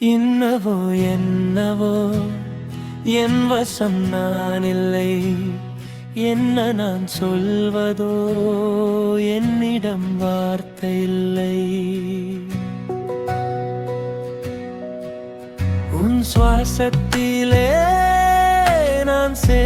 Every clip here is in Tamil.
இன்னவோ என்னவோ என் வசம் நான் இல்லை என்ன நான் சொல்வதோ என்னிடம் வார்த்தை இல்லை. உன் சுவாசத்திலே நான் சே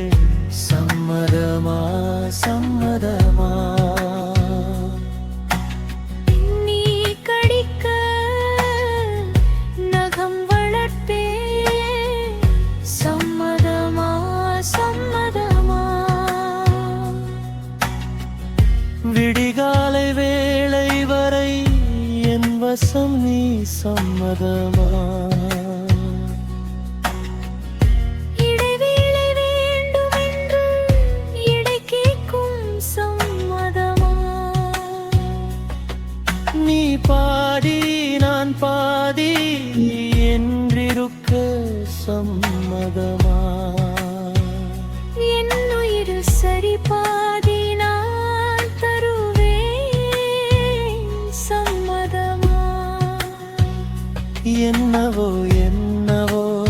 என்னவோ என்னவோ?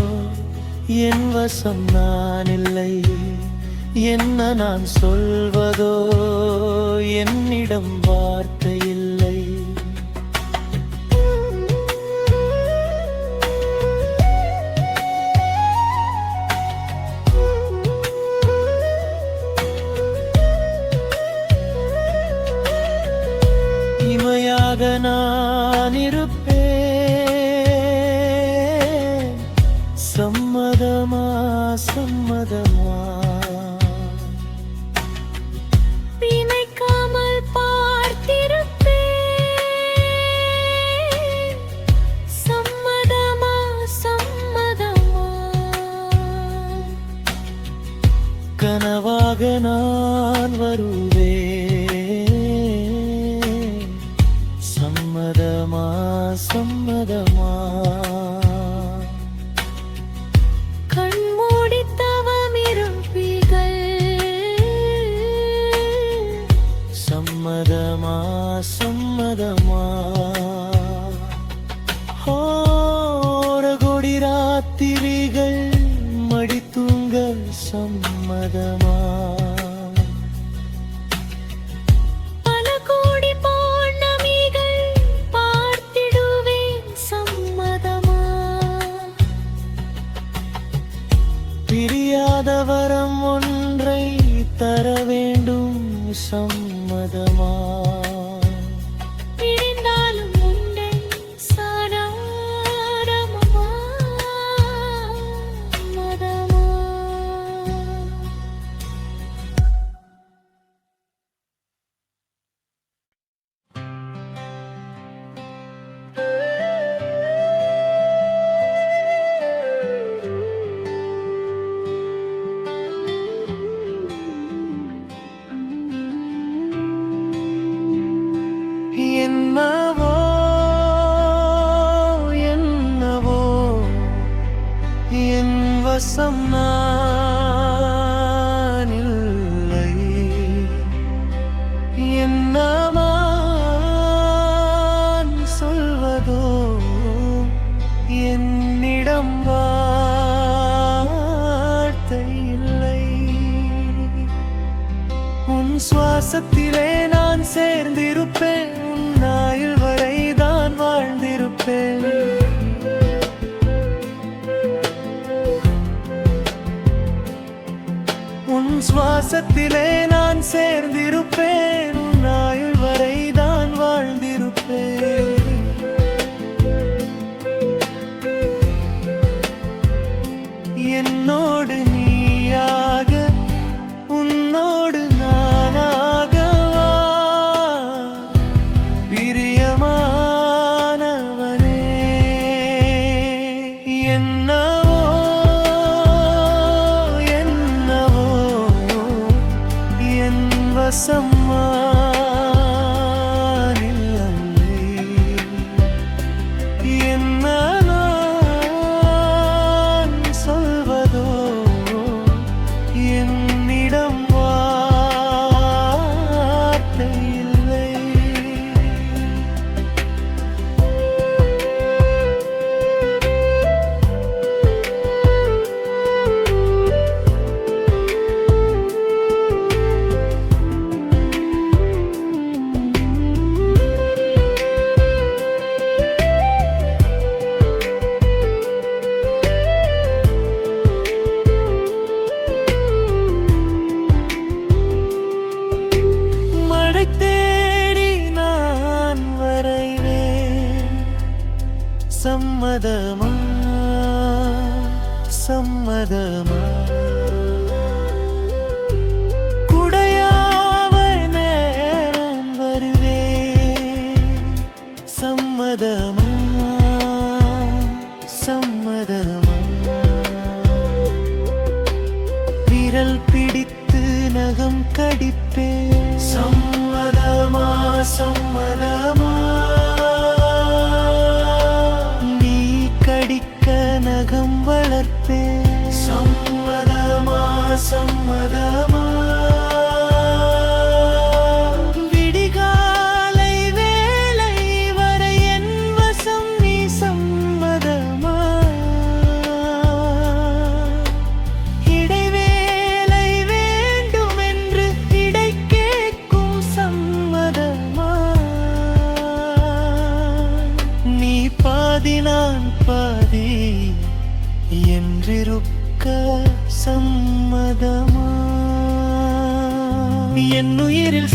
என் வசம் நான் இல்லை என்ன நான் சொல்வதோ? என்னிடம் வா என்னவோ என்னவோ என் வசம் நான் இல்லை. என்னமான் சொல்வதோ என்னிடம் வார்த்தை இல்லை. உன் சுவாசத்திலே நான் உன் சுவாசத்திலே நான் சேர்ந்திருப்பேன். உன் ஆயுள் வரை தான் வாழ்ந்திருப்பேன். சம்மதமா? குடையாவ நேரம் வருவேன் சம்மதமா? சம்மதமா? விரல் பிடித்து நகம் கடிப்பே சம்மதமா சம்மதமா? சம்மதமா என் உயிரில்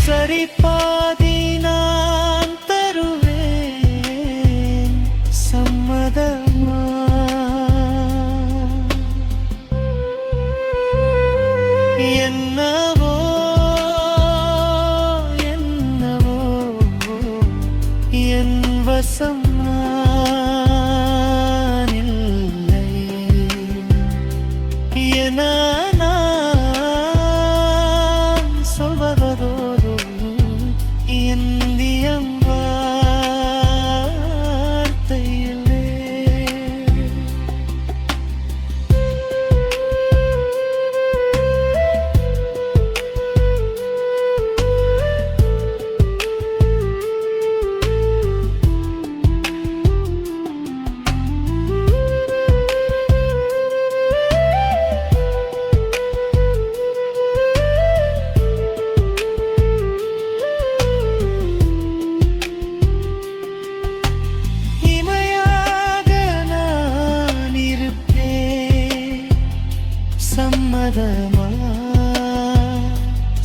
சம்மதமா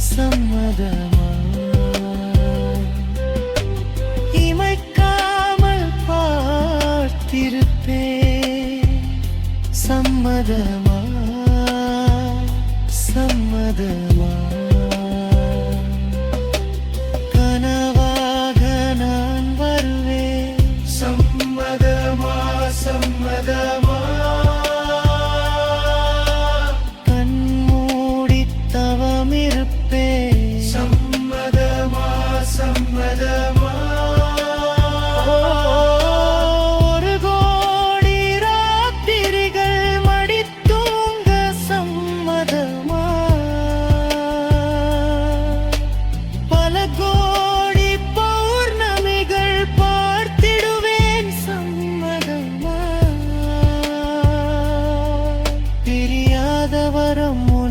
சம்மதமா இமைக்காமல் பார்த்திருப்பேன் சம்மதமா சம்மதமா cada varón.